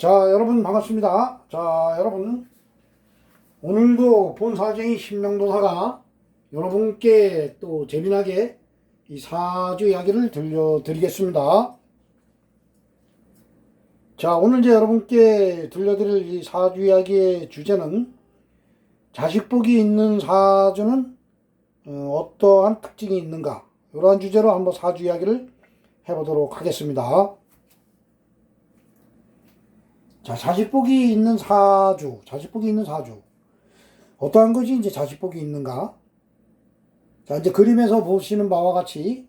자, 여러분 반갑습니다. 자, 여러분. 오늘도 본사정이 신명도사가 여러분께 또 재미나게 이 사주 이야기를 들려드리겠습니다. 자, 오늘 이제 여러분께 들려드릴 이 사주 이야기의 주제는 자식복이 있는 사주는 어, 떠한 특징이 있는가? 이러한 주제로 한번 사주 이야기를 해보도록 하겠습니다. 자, 자식복이 있는 사주, 자식복이 있는 사주. 어떠한 것이 이제 자식복이 있는가? 자, 이제 그림에서 보시는 바와 같이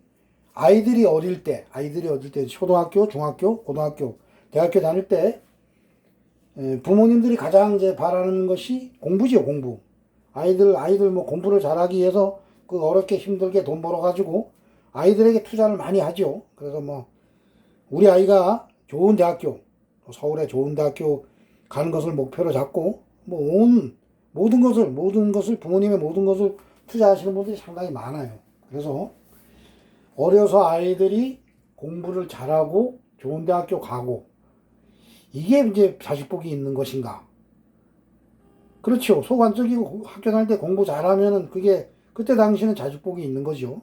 아이들이 어릴 때, 아이들이 어릴 때, 초등학교, 중학교, 고등학교, 대학교 다닐 때, 에, 부모님들이 가장 이제 바라는 것이 공부지요, 공부. 아이들, 아이들 뭐 공부를 잘하기 위해서 그 어렵게 힘들게 돈 벌어가지고 아이들에게 투자를 많이 하죠. 그래서 뭐, 우리 아이가 좋은 대학교, 서울에 좋은 대학교 가는 것을 목표로 잡고 뭐 온 모든 것을 모든 것을 부모님의 모든 것을 투자하시는 분들이 상당히 많아요. 그래서 어려서 아이들이 공부를 잘하고 좋은 대학교 가고 이게 이제 자식복이 있는 것인가? 그렇죠. 소관적이고 학교 다닐 때 공부 잘하면은 그게 그때 당시는 자식복이 있는 거죠.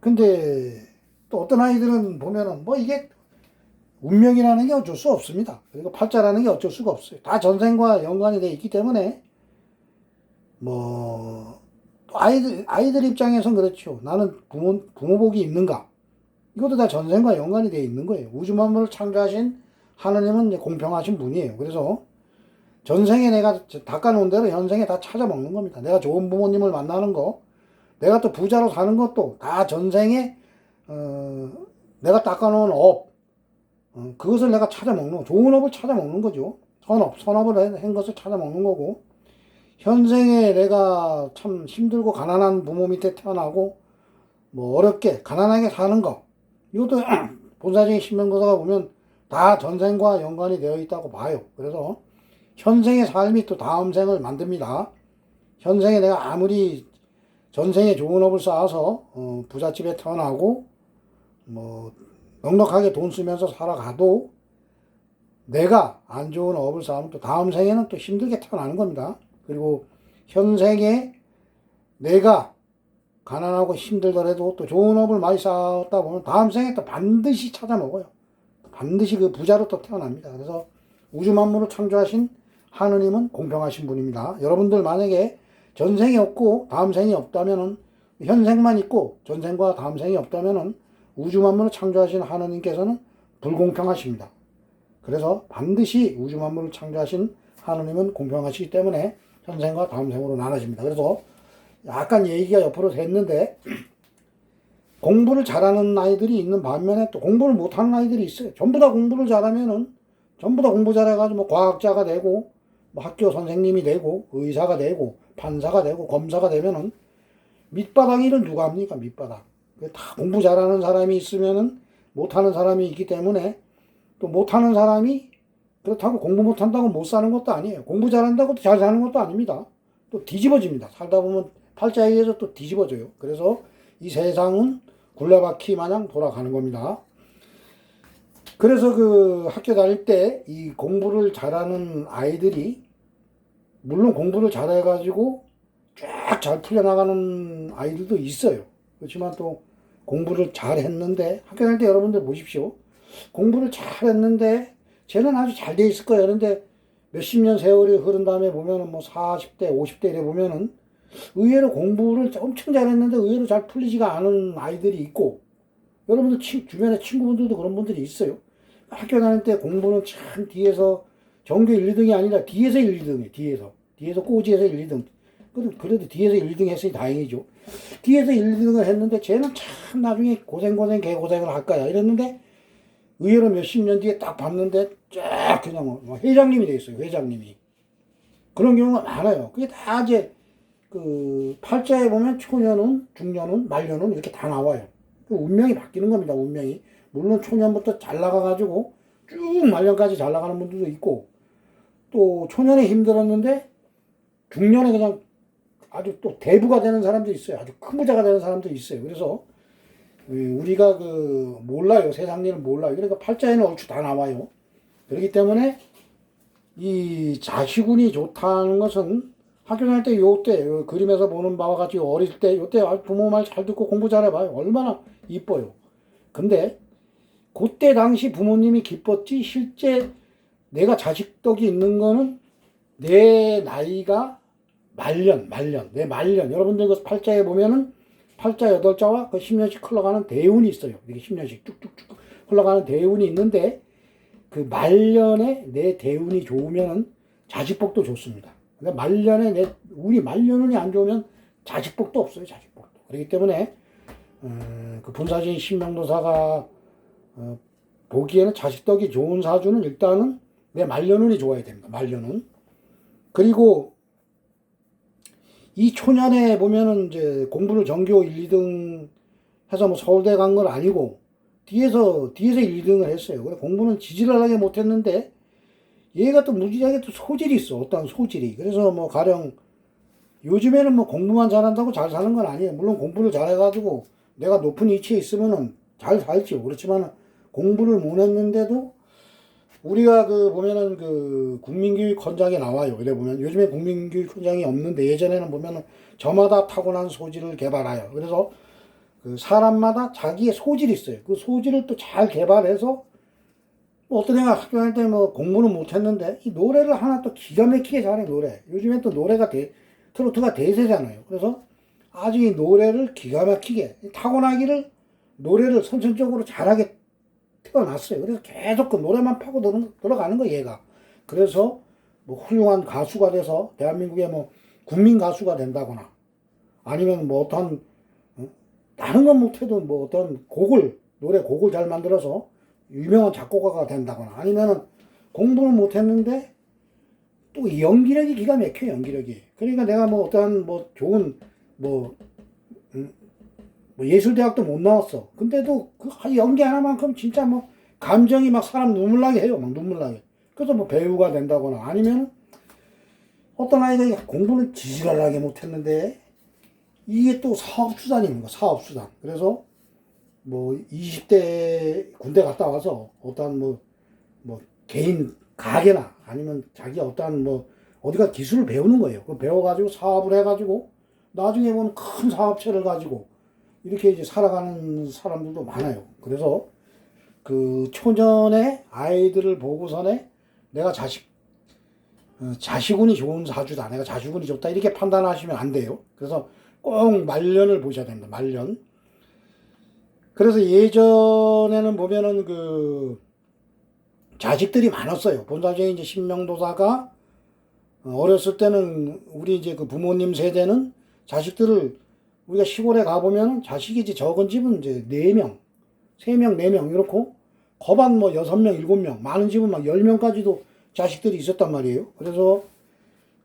근데 또 어떤 아이들은 보면은 뭐 이게 운명이라는 게 어쩔 수 없습니다. 그리고 팔자라는 게 어쩔 수가 없어요. 다 전생과 연관이 돼 있기 때문에 뭐 아이들 아이들 입장에선 그렇죠. 나는 부모 부모복이 있는가? 이것도 다 전생과 연관이 돼 있는 거예요. 우주 만물을 창조하신 하나님은 공평하신 분이에요. 그래서 전생에 내가 닦아놓은 대로 현생에 다 찾아 먹는 겁니다. 내가 좋은 부모님을 만나는 거, 내가 또 부자로 사는 것도 다 전생에 어, 내가 닦아놓은 업, 어, 그것을 내가 찾아 먹는 거, 좋은 업을 찾아 먹는 거죠. 선업, 선업을 한- 한 것을 찾아 먹는 거고, 현생에 내가 참 힘들고 가난한 부모 밑에 태어나고, 뭐 어렵게 가난하게 사는 거, 이것도 본사적인 신명거사가 보면 다 전생과 연관이 되어 있다고 봐요. 그래서 현생의 삶이 또 다음 생을 만듭니다. 현생에 내가 아무리 전생에 좋은 업을 쌓아서 어, 부잣집에 태어나고 뭐 넉넉하게 돈 쓰면서 살아가도 내가 안 좋은 업을 쌓으면 또 다음 생에는 또 힘들게 태어나는 겁니다. 그리고 현생에 내가 가난하고 힘들더라도 또 좋은 업을 많이 쌓았다 보면 다음 생에 또 반드시 찾아 먹어요. 반드시 그 부자로 또 태어납니다. 그래서 우주 만물을 창조하신 하느님은 공평하신 분입니다. 여러분들 만약에 전생이 없고 다음 생이 없다면은 현생만 있고 전생과 다음 생이 없다면은 우주 만물을 창조하신 하느님께서는 불공평하십니다. 그래서 반드시 우주 만물을 창조하신 하느님은 공평하시기 때문에 현생과 다음 생으로 나눠집니다. 그래서 약간 얘기가 옆으로 됐는데 공부를 잘하는 아이들이 있는 반면에 또 공부를 못하는 아이들이 있어요. 전부 다 공부를 잘하면은 전부 다 공부 잘해가지고 뭐 과학자가 되고 뭐 학교 선생님이 되고 의사가 되고 판사가 되고 검사가 되면은 밑바닥 일을 누가 합니까 밑바닥 그 다 공부 잘하는 사람이 있으면은 못하는 사람이 있기 때문에 또 못하는 사람이 그렇다고 공부 못한다고 못 사는 것도 아니에요. 공부 잘한다고 잘 사는 것도 아닙니다. 또 뒤집어집니다. 살다 보면 팔자에 의해서 또 뒤집어져요. 그래서 이 세상은 굴레바퀴 마냥 돌아가는 겁니다. 그래서 그 학교 다닐 때 이 공부를 잘하는 아이들이 물론 공부를 잘해가지고 쫙 잘 풀려나가는 아이들도 있어요. 그렇지만 또 공부를 잘 했는데 학교 다닐 때 여러분들 보십시오. 공부를 잘 했는데 쟤는 아주 잘 돼 있을 거예요. 그런데 몇십 년 세월이 흐른 다음에 보면은 뭐 40대, 50대 이래 보면은 의외로 공부를 엄청 잘했는데 의외로 잘 풀리지가 않은 아이들이 있고 여러분들 친- 주변에 친구분들도 그런 분들이 있어요. 학교 다닐 때 공부는 참 뒤에서 전교 1, 2등이 아니라 뒤에서 1, 2등이에요. 뒤에서. 뒤에서 꼬지에서 1, 2등. 그래도, 뒤에서 1, 2등 했으니 다행이죠. 뒤에서 1, 2등을 했는데 쟤는 참 나중에 고생고생 개고생을 할 거야. 이랬는데 의외로 몇십 년 뒤에 딱 봤는데 쫙 그냥 뭐 회장님이 돼 있어요. 회장님이. 그런 경우가 많아요. 그게 다 이제 그 팔자에 보면 초년운, 중년운, 말년운 이렇게 다 나와요. 그 운명이 바뀌는 겁니다. 운명이. 물론 초년부터 잘 나가가지고 쭉 말년까지 잘 나가는 분들도 있고 또 초년에 힘들었는데 중년에 그냥 아주 또 대부가 되는 사람도 있어요. 아주 큰 부자가 되는 사람도 있어요. 그래서 우리가 그 몰라요. 세상 일을 몰라요. 그러니까 팔자에는 얼추 다 나와요. 그렇기 때문에 이 자식운이 좋다는 것은 학교 다닐 때 요때 요 그림에서 보는 바와 같이 어릴 때 요때 부모 말 잘 듣고 공부 잘해봐요. 얼마나 이뻐요. 근데 그때 당시 부모님이 기뻤지 실제 내가 자식 덕이 있는 거는 내 나이가 말년, 말년, 내 말년. 여러분들 그 팔자에 보면은 팔자 여덟 자와 그 10년씩 흘러가는 대운이 있어요. 이게 10년씩 쭉쭉쭉 흘러가는 대운이 있는데 그 말년에 내 대운이 좋으면은 자식복도 좋습니다. 근데 말년에 내 운이 말년운이 안 좋으면 자식복도 없어요. 자식복도. 그렇기 때문에 음, 그 분사진 신명도사가 어, 보기에는 자식덕이 좋은 사주는 일단은 내 말년운이 좋아야 됩니다. 말년운. 그리고 이 초년에 보면은 이제 공부를 전교 1, 2등 해서 뭐 서울대 간 건 아니고 뒤에서 뒤에서 1, 2등을 했어요. 그래 공부는 지질하게 못했는데 얘가 또 무지하게 또 소질이 있어. 어떤 소질이. 그래서 뭐 가령 요즘에는 뭐 공부만 잘한다고 잘 사는 건 아니에요. 물론 공부를 잘해가지고 내가 높은 위치에 있으면은 잘 살지요. 그렇지만 공부를 못 했는데도 우리가 그 보면은 그 국민교육헌장에 나와요. 이래 보면 요즘에 국민교육헌장이 없는데 예전에는 보면은 저마다 타고난 소질을 개발하여. 그래서 그 사람마다 자기의 소질이 있어요. 그 소질을 또 잘 개발해서 뭐 어떤 애가 학교 다닐 때 뭐 공부는 못 했는데 이 노래를 하나 또 기가 막히게 잘해 노래. 요즘에 또 노래가 대, 트로트가 대세잖아요. 그래서 아주 이 노래를 기가 막히게 타고나기를 노래를 선천적으로 잘하게 태어났어요. 그래서 계속 그 노래만 파고 들어- 들어가는 거 얘가. 그래서 뭐 훌륭한 가수가 돼서 대한민국의 뭐 국민 가수가 된다거나 아니면 뭐 어떤 어? 다른 건 못해도 뭐 어떤 곡을 노래 곡을 잘 만들어서 유명한 작곡가가 된다거나 아니면은 공부는 못했는데 또 연기력이 기가 막혀 연기력이. 그러니까 내가 뭐 어떤 뭐 좋은 뭐 뭐 예술대학도 못 나왔어. 근데도 그 연기 하나만큼 진짜 뭐 감정이 막 사람 눈물 나게 해요. 막 눈물 나게. 그래서 뭐 배우가 된다거나 아니면 어떤 아이가 공부는 지지랄하게 못했는데 이게 또거 사업수단. 그래서 뭐 20대 군대 갔다 와서 어떠한 뭐, 뭐 개인 가게나 아니면 자기 어떠한 뭐 어디가 기술을 배우는 거예요. 그 배워가지고 사업을 해가지고 나중에 보면 큰 사업체를 가지고 이렇게 이제 살아가는 사람들도 많아요. 그래서 그 초년에 아이들을 보고선에 내가 자식 어, 자식운이 좋은 사주다. 내가 자식운이 좋다. 이렇게 판단하시면 안 돼요. 그래서 꼭 말년을 보셔야 됩니다. 말년. 그래서 예전에는 보면은 그 자식들이 많았어요. 본사중에 이제 신명도사가 어, 어렸을 때는 우리 이제 그 부모님 세대는 자식들을 우리가 시골에 가보면 자식이 이제 적은 집은 이제 네명세명네 명 이렇고 거반 뭐 여섯 명 일곱 명 많은 집은 막 열명까지도 자식들이 있었단 말이에요. 그래서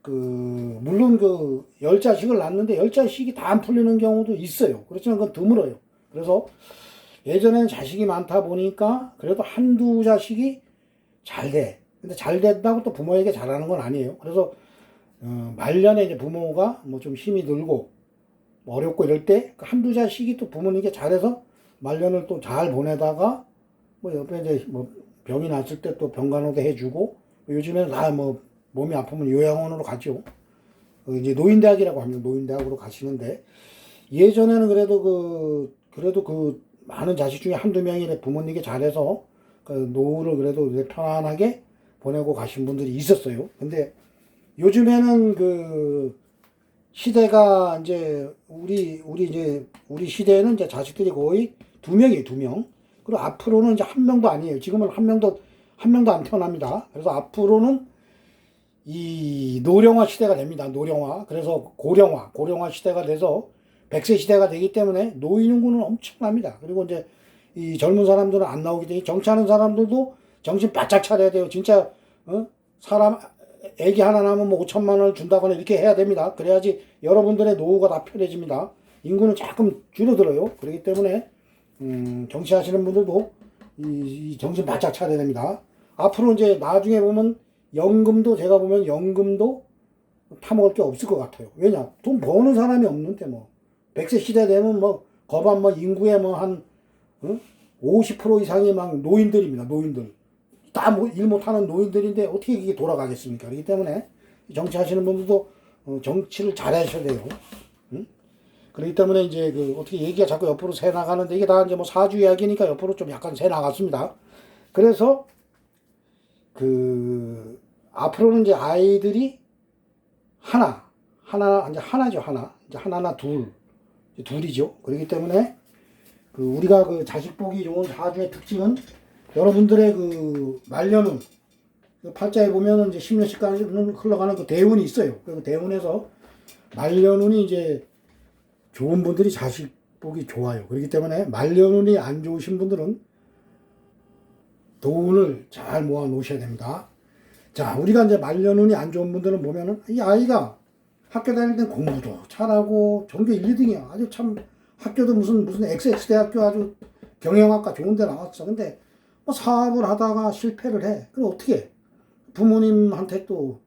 그 물론 그열 자식을 낳는데 열 자식이 다 안 풀리는 경우도 있어요. 그렇지만 그건 드물어요. 그래서 예전에는 자식이 많다 보니까 그래도 한두 자식이 잘 돼. 근데 잘 된다고 또 부모에게 잘하는 건 아니에요. 그래서 어, 말년에 이제 부모가 뭐 좀 힘이 들고 뭐 어렵고 이럴 때그 한두 자식이 또 부모님께 잘해서 말년을 또 잘 보내다가 뭐 옆에 이제 뭐 병이 났을 때 또 병간호도 해주고 요즘에는 다 뭐 몸이 아프면 요양원으로 가죠. 어, 이제 노인대학이라고 합니다. 노인대학으로 가시는데 예전에는 그래도 그 그래도 그 많은 자식 중에 한두 명이 부모님께 잘해서 그 노후를 그래도 편안하게 보내고 가신 분들이 있었어요. 근데 요즘에는 그 시대가 이제 우리 우리 이제 우리 시대에는 이제 자식들이 거의 두 명이에요, 두 명. 그리고 앞으로는 이제 한 명도 아니에요. 지금은 한 명도 한 명도 안 태어납니다. 그래서 앞으로는 이 노령화 시대가 됩니다. 노령화. 그래서 고령화, 고령화 시대가 돼서 100세 시대가 되기 때문에 노인 인구는 엄청납니다. 그리고 이제 이 젊은 사람들은 안 나오기 때문에 정치하는 사람들도 정신 바짝 차려야 돼요. 진짜 어? 사람 애기 하나 낳으면 뭐 5천만 원을 준다거나 이렇게 해야 됩니다. 그래야지 여러분들의 노후가 다 편해집니다. 인구는 조금 줄어들어요. 그렇기 때문에 음, 정치하시는 분들도 이, 이 정신 바짝 차려야 됩니다. 앞으로 이제 나중에 보면 연금도 제가 보면 연금도 타먹을 게 없을 것 같아요. 왜냐? 돈 버는 사람이 없는데 뭐 100세 시대 되면 뭐 거반 뭐 인구의 뭐한 어? 50% 이상이 막 노인들입니다. 노인들. 다뭐일 못하는 노인들인데 어떻게 이게 돌아가겠습니까? 그렇기 때문에 정치하시는 분들도 어, 정치를 잘하셔야 돼요. 응? 그렇기 때문에 이제 그 어떻게 얘기가 자꾸 옆으로 새 나가는데 이게 다 이제 뭐 사주 이야기니까 옆으로 좀 약간 새 나갔습니다. 그래서 그 앞으로는 이제 아이들이 하나 하나 이제 하나죠 하나 이제 하나나 둘 둘이죠. 그렇기 때문에 그 우리가 그 자식 보기 좋은 사주의 특징은 여러분들의 그 말년운 그 팔자에 보면은 이제 10년씩까지 흘러가는 그 대운이 있어요. 그 대운에서 말년운이 이제 좋은 분들이 자식 보기 좋아요. 그렇기 때문에 말년운이 안 좋으신 분들은 돈을 잘 모아 놓으셔야 됩니다. 자, 우리가 이제 말년운이 안 좋은 분들은 보면은 이 아이가 학교 다닐 땐 공부도 잘하고 전교 1, 2등이야. 아주 참 학교도 무슨 무슨 XX 대학교 아주 경영학과 좋은 데 나왔어. 근데 뭐 사업을 하다가 실패를 해. 그럼 어떻게 해? 부모님한테 또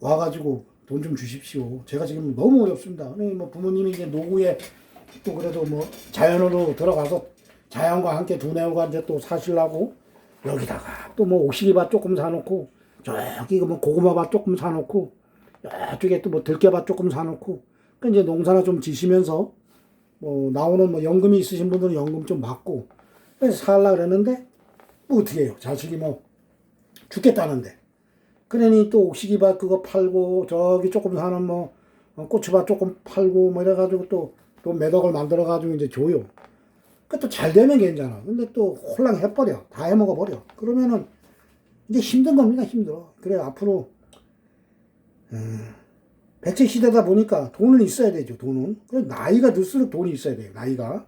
와가지고 돈 좀 주십시오. 제가 지금 너무 어렵습니다. 뭐 부모님이 이제 노후에 또 그래도 뭐 자연으로 들어가서 자연과 함께 두뇌우가 이제 또 사실라고 여기다가 또 뭐 옥시기밭 조금 사놓고 저기 뭐 고구마밭 조금 사놓고 이쪽에 또 뭐 들깨밭 조금 사놓고 그 이제 농사나 좀 지시면서 뭐 나오는 뭐 연금이 있으신 분들은 연금 좀 받고 그래서 살라 그랬는데 뭐 어떻게 해요 자식이 뭐 죽겠다는데 그러니 또 옥시기밭 그거 팔고 저기 조금 사는 뭐 어, 고추밭 조금 팔고 뭐 이래가지고 또 또 매덕을 만들어가지고 이제 줘요. 그또 잘 되면 괜찮아. 근데 또 홀랑 해버려. 다 해먹어버려. 그러면은 이제 힘든 겁니다. 힘들어. 그래 앞으로 음, 백제 시대다 보니까 돈은 있어야 되죠. 돈은. 그래 나이가 들수록 돈이 있어야 돼요. 나이가.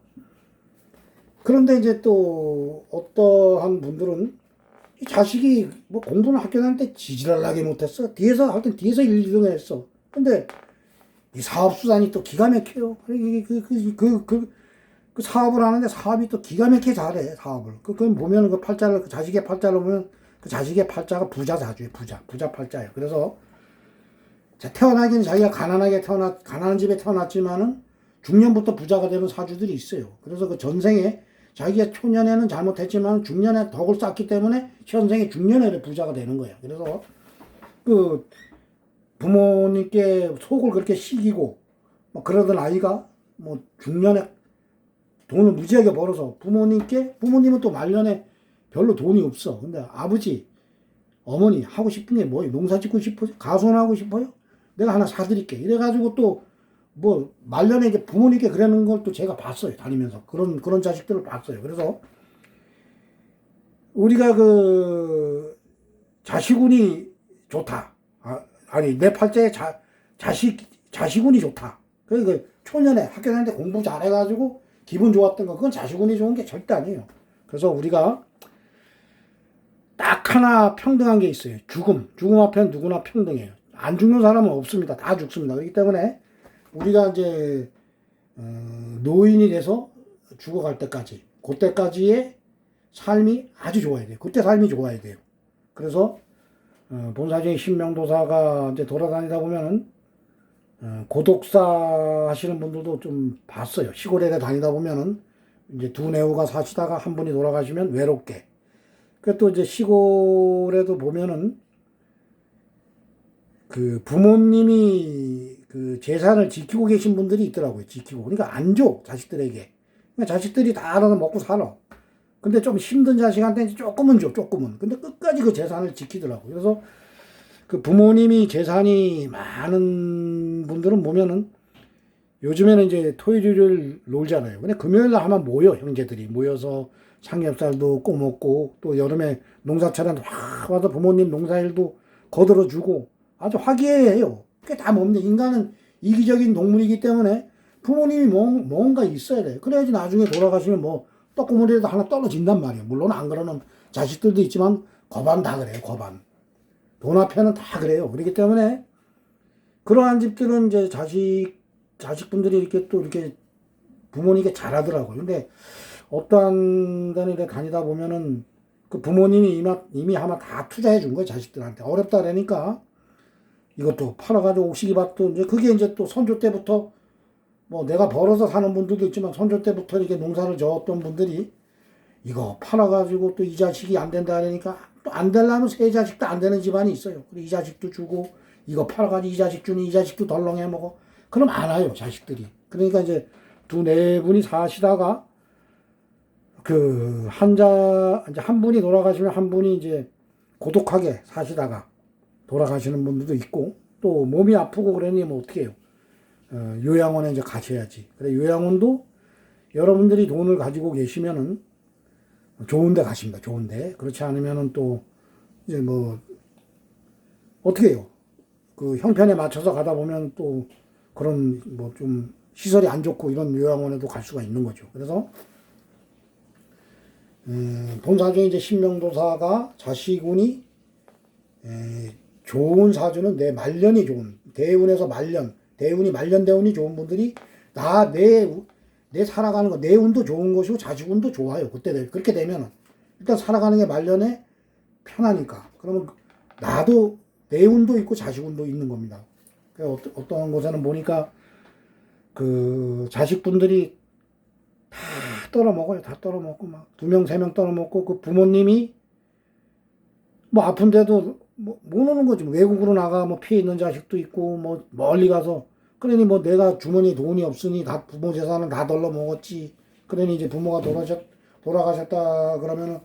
그런데 이제 또 어떠한 분들은 이 자식이 뭐 공부는 학교 다닐 때 지지랄나게 못했어. 뒤에서 할땐 뒤에서 1, 2등을 했어. 근데 이 사업 수단이 또 기가 막혀요. 그, 그, 그, 그, 그, 그 사업을 하는데 사업이 또 기가 막히게 잘해, 사업을. 그, 그 보면 그 팔자를, 그 자식의 팔자를 보면 그 자식의 팔자가 부자 자주에 부자. 부자 팔자예요. 그래서 자, 태어나기는 자기가 가난하게 태어났, 가난한 집에 태어났지만은 중년부터 부자가 되는 사주들이 있어요. 그래서 그 전생에 자기가 초년에는 잘못했지만 중년에 덕을 쌓기 때문에 현생에 중년에 부자가 되는 거예요. 그래서 그 부모님께 속을 그렇게 시기고 뭐 그러던 아이가 뭐 중년에 돈을 무지하게 벌어서 부모님께 부모님은 또 말년에 별로 돈이 없어. 근데 아버지 어머니 하고 싶은 게 뭐예요? 농사 짓고 싶어요? 가수나 하고 싶어요? 내가 하나 사드릴게. 이래가지고 또 뭐 말년에 이제 부모님께 그러는 걸 또 제가 봤어요. 다니면서 그런 그런 자식들을 봤어요. 그래서 우리가 그 자식운이 좋다. 아, 아니 내 팔자에 자 자식 자식운이 좋다. 그러니까 초년에 학교 다닐 때 공부 잘해가지고 기분 좋았던 거 그건 자식운이 좋은 게 절대 아니에요. 그래서 우리가 딱 하나 평등한 게 있어요. 죽음. 죽음 앞에는 누구나 평등해요. 안 죽는 사람은 없습니다. 다 죽습니다. 그렇기 때문에 우리가 이제 어, 노인이 돼서 죽어갈 때까지 그때까지의 삶이 아주 좋아야 돼요. 그때 삶이 좋아야 돼요. 그래서 어, 본사적인 신명도사가 이제 돌아다니다 보면은 어, 고독사 하시는 분들도 좀 봤어요. 시골에 다니다 보면은 이제 두 내우가 사시다가 한 분이 돌아가시면 외롭게. 그또 이제 시골에도 보면은 그 부모님이 그 재산을 지키고 계신 분들이 있더라고요. 지키고. 그러니까 안 줘, 자식들에게. 그러니까 자식들이 다 알아서 먹고 살아. 근데 좀 힘든 자식한테 조금은 줘, 조금은. 근데 끝까지 그 재산을 지키더라고요. 그래서 그 부모님이 재산이 많은 분들은 보면은 요즘에는 이제 토요일을 놀잖아요. 근데 금요일 날 하면 모여, 형제들이. 모여서 삼겹살도 꼬먹고 또 여름에 농사철에 확 와서 부모님 농사일도 거들어주고 아주 화기애애해요. 그게 다 뭡니까? 인간은 이기적인 동물이기 때문에 부모님이 뭐, 뭔가 있어야 돼. 그래야지 나중에 돌아가시면 뭐 떡고물이라도 하나 떨어진단 말이에요. 물론 안 그러는 자식들도 있지만 거반 다 그래요. 거반. 돈 앞에는 다 그래요. 그렇기 때문에 그러한 집들은 이제 자식 자식분들이 이렇게 또 이렇게 부모님께 잘하더라고요. 근데 어떠한 이렇게 다니다 보면은 그 부모님이 이미, 이미 아마 다 투자해 준 거예요. 자식들한테. 어렵다 그러니까 이것도 팔아가지고 옥시기밭도 이제 그게 이제 또 선조 때부터 뭐 내가 벌어서 사는 분들도 있지만 선조 때부터 이렇게 농사를 져왔던 분들이 이거 팔아가지고 또 이 자식이 안 된다 그러니까 또 안 되려면 세 자식도 안 되는 집안이 있어요. 이 자식도 주고 이거 팔아가지고 이 자식 주니 이 자식도 덜렁해 먹어. 그럼 안 와요 자식들이. 그러니까 이제 두 네 분이 사시다가 그 한자 이제 한 분이 돌아가시면 한 분이 이제 고독하게 사시다가 돌아가시는 분들도 있고 또 몸이 아프고 그러니 뭐 어떻게 해요. 어, 요양원에 이제 가셔야지. 그래 요양원도 여러분들이 돈을 가지고 계시면은 좋은데 가십니다. 좋은데 그렇지 않으면은 또 이제 뭐 어떻게 해요? 그 형편에 맞춰서 가다 보면 또 그런 뭐 좀 시설이 안 좋고 이런 요양원에도 갈 수가 있는 거죠. 그래서 음, 본사주에 이제 신명도사가 자식운이 에, 좋은 사주는 내 말년이 좋은 대운에서 말년 대운이 말년 대운이 좋은 분들이 나 내 내 살아가는 거 내 운도 좋은 것이고 자식 운도 좋아요 그때 되- 그렇게 되면 일단 살아가는 게 말년에 편하니까 그러면 나도 내 운도 있고 자식 운도 있는 겁니다. 그 어떤 어떤 곳에는 보니까 그 자식분들이 다 떨어 먹어요. 다 떨어 먹고 막 두 명 세 명 떨어 먹고 그 부모님이 뭐 아픈데도 뭐 못 오는 거지. 뭐 외국으로 나가 뭐 피해 있는 자식도 있고 뭐 멀리 가서 그러니 뭐 내가 주머니 돈이 없으니 다 부모 재산을 다 덜러 먹었지. 그러니 이제 부모가 돌아가셨 돌아가셨다 그러면은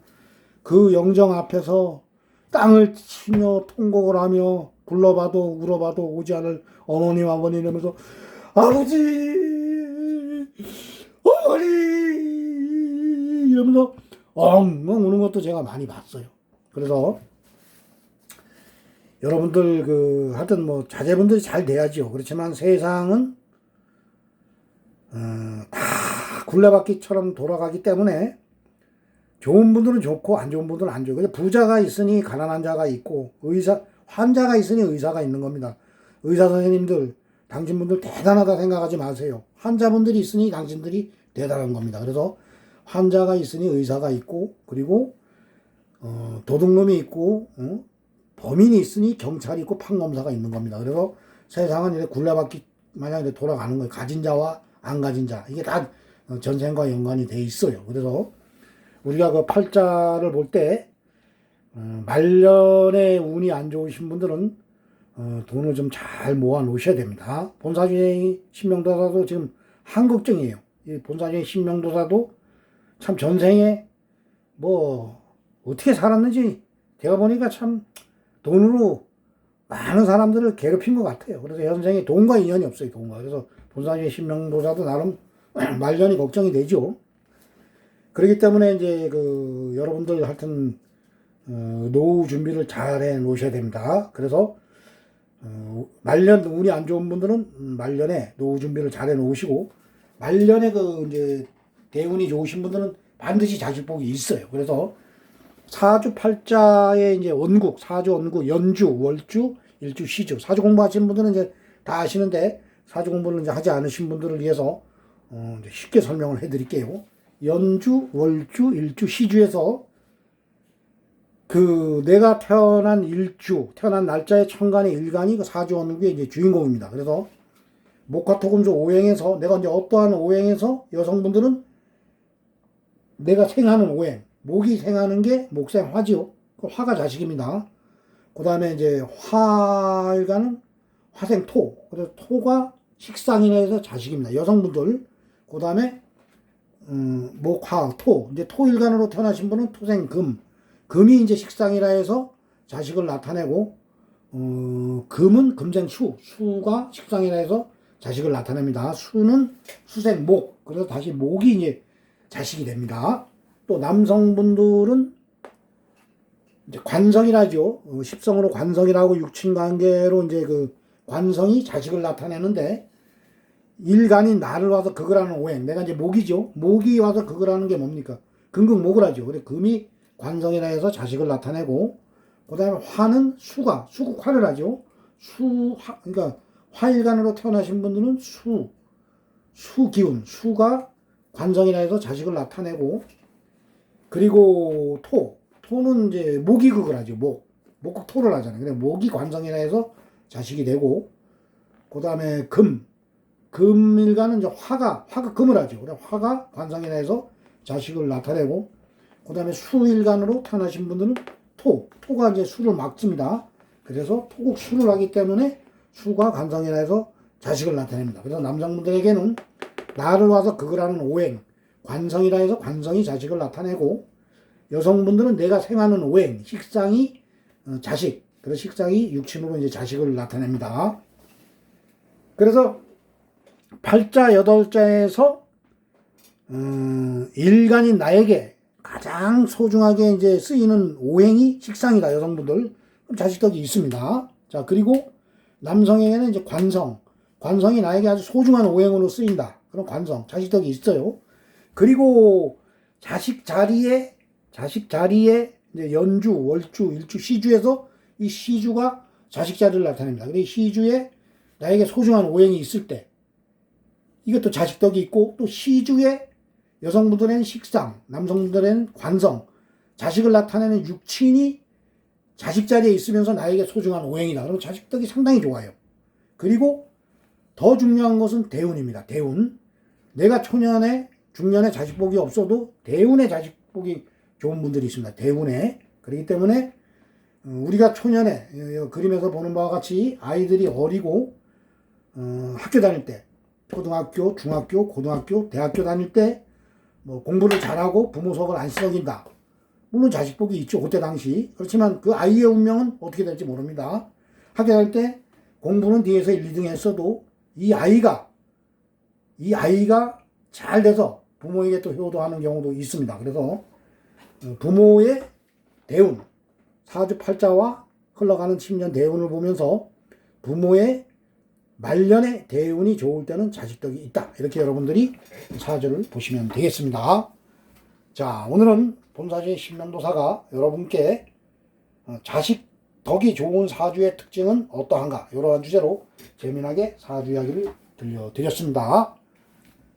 그 영정 앞에서 땅을 치며 통곡을 하며 불러봐도 울어봐도 오지 않을 어머님 아버님 이러면서 아버지 어머니 이러면서 엉엉 우는 것도 제가 많이 봤어요. 그래서 여러분들 그 하여튼 뭐 자제분들이 잘 돼야죠. 그렇지만 세상은 어, 다 굴레바퀴처럼 돌아가기 때문에 좋은 분들은 좋고 안 좋은 분들은 안 좋고 부자가 있으니 가난한 자가 있고 의사 환자가 있으니 의사가 있는 겁니다. 의사 선생님들 당신분들 대단하다 생각하지 마세요. 환자분들이 있으니 당신들이 대단한 겁니다. 그래서 환자가 있으니 의사가 있고 그리고 어, 도둑놈이 있고 어? 범인이 있으니 경찰이 있고 판검사가 있는 겁니다. 그래서 세상은 이렇게 굴레바퀴 마냥 이렇게 돌아가는 거예요. 가진 자와 안 가진 자 이게 다 어, 전생과 연관이 돼 있어요. 그래서 우리가 그 팔자를 볼때 어, 말년에 운이 안 좋으신 분들은 어, 돈을 좀 잘 모아 놓으셔야 됩니다. 본사주의 신명도사도 지금 한국정이에요. 이 본사주의 신명도사도 참 전생에 뭐 어떻게 살았는지 제가 보니까 참 돈으로 많은 사람들을 괴롭힌 것 같아요. 그래서 현생에 돈과 인연이 없어요. 돈과. 그래서 본사주의 신명도사도 나름 말년이 걱정이 되죠. 그렇기 때문에 이제 그 여러분들 하여튼 어, 노후 준비를 잘 해 놓으셔야 됩니다. 그래서 어, 말년 운이 안 좋은 분들은 음, 말년에 노후 준비를 잘 해 놓으시고 말년에 그 이제 대운이 좋으신 분들은 반드시 자식복이 있어요. 그래서 사주 팔자의 이제 원국, 사주 원국, 연주, 월주, 일주, 시주. 사주 공부하시는 분들은 이제 다 아시는데 사주 공부를 이제 하지 않으신 분들을 위해서 어, 쉽게 설명을 해드릴게요. 연주, 월주, 일주, 시주에서 그 내가 태어난 일주, 태어난 날짜의 천간의 일간이 그 사주 원국의 이제 주인공입니다. 그래서 목화토금수 오행에서 내가 이제 어떠한 오행에서 여성분들은 내가 생하는 오행, 목이 생하는 게 목생 화지요. 그 화가 자식입니다. 그 다음에 이제 화일간은 화생 토. 그래서 토가 식상이라 해서 자식입니다. 여성분들. 그 다음에 음, 목 화 토. 이제 토일간으로 태어나신 분은 토생 금. 금이 이제 식상이라 해서 자식을 나타내고 어, 금은 금생 수. 수가 식상이라 해서 자식을 나타냅니다. 수는 수생 목. 그래서 다시 목이 이제 자식이 됩니다. 또 남성분들은 이제 관성이라죠. 어, 십성으로 관성이라고 육친 관계로 이제 그 관성이 자식을 나타내는데 일간인 나를 와서 극을 하는 오행. 내가 이제 목이죠. 목이 와서 극을 하는 게 뭡니까? 금극목을 하죠. 그래 금이 관성이라 해서 자식을 나타내고 그다음에 화는 수가 수국화를 하죠. 수 화, 그러니까 화일간으로 태어나신 분들은 수 수기운 수가 관성이라 해서 자식을 나타내고 그리고 토 토는 이제 목이 극을 하죠. 목 목극 토를 하잖아요. 근데 목이 관성이라 해서 자식이 되고 그 다음에 금 금일간은 이제 화가 화가 금을 하죠. 그래 화가 관성이라 해서 자식을 나타내고 그 다음에 수일간으로 태어나신 분들은 토, 토가 이제 수를 막습니다. 그래서 토국 수를 하기 때문에 수가 관성이라 해서 자식을 나타냅니다. 그래서 남성분들에게는 나를 와서 극을 하는 오행, 관성이라 해서 관성이 자식을 나타내고 여성분들은 내가 생하는 오행, 식상이 어, 자식, 그래서 식상이 육친으로 이제 자식을 나타냅니다. 그래서 팔자 여덟자에서 음, 일간인 나에게 가장 소중하게 이제 쓰이는 오행이 식상이다 여성분들 그럼 자식덕이 있습니다. 자 그리고 남성에게는 이제 관성, 관성이 나에게 아주 소중한 오행으로 쓰인다. 그런 관성, 자식덕이 있어요. 그리고 자식 자리에 자식 자리에 이제 연주, 월주, 일주, 시주에서 이 시주가 자식 자리를 나타냅니다. 근데 이 시주에 나에게 소중한 오행이 있을 때 이것도 자식덕이 있고 또 시주에 여성분들에는 식상, 남성분들에는 관성, 자식을 나타내는 육친이 자식 자리에 있으면서 나에게 소중한 오행이다. 그럼 자식덕이 상당히 좋아요. 그리고 더 중요한 것은 대운입니다. 대운. 내가 초년에 중년에 자식복이 없어도 대운에 자식복이 좋은 분들이 있습니다. 대운에. 그렇기 때문에 어, 우리가 초년에 어, 그림에서 보는 바와 같이 아이들이 어리고 어, 학교 다닐 때 초등학교, 중학교, 고등학교, 대학교 다닐 때 뭐 공부를 잘하고 부모 속을 안 썩인다. 물론 자식복이 있죠. 그때 당시. 그렇지만 그 아이의 운명은 어떻게 될지 모릅니다. 학교 다닐 때 공부는 뒤에서 1, 2등 했어도 이 아이가 이 아이가 잘 돼서 부모에게 또 효도하는 경우도 있습니다. 그래서 어, 부모의 대운, 사주 팔자와 흘러가는 10년 대운을 보면서 부모의 말년의 대운이 좋을 때는 자식덕이 있다. 이렇게 여러분들이 사주를 보시면 되겠습니다. 자, 오늘은 본사주의 신명도사가 여러분께 어, 자식 덕이 좋은 사주의 특징은 어떠한가? 이러한 주제로 재미나게 사주 이야기를 들려드렸습니다.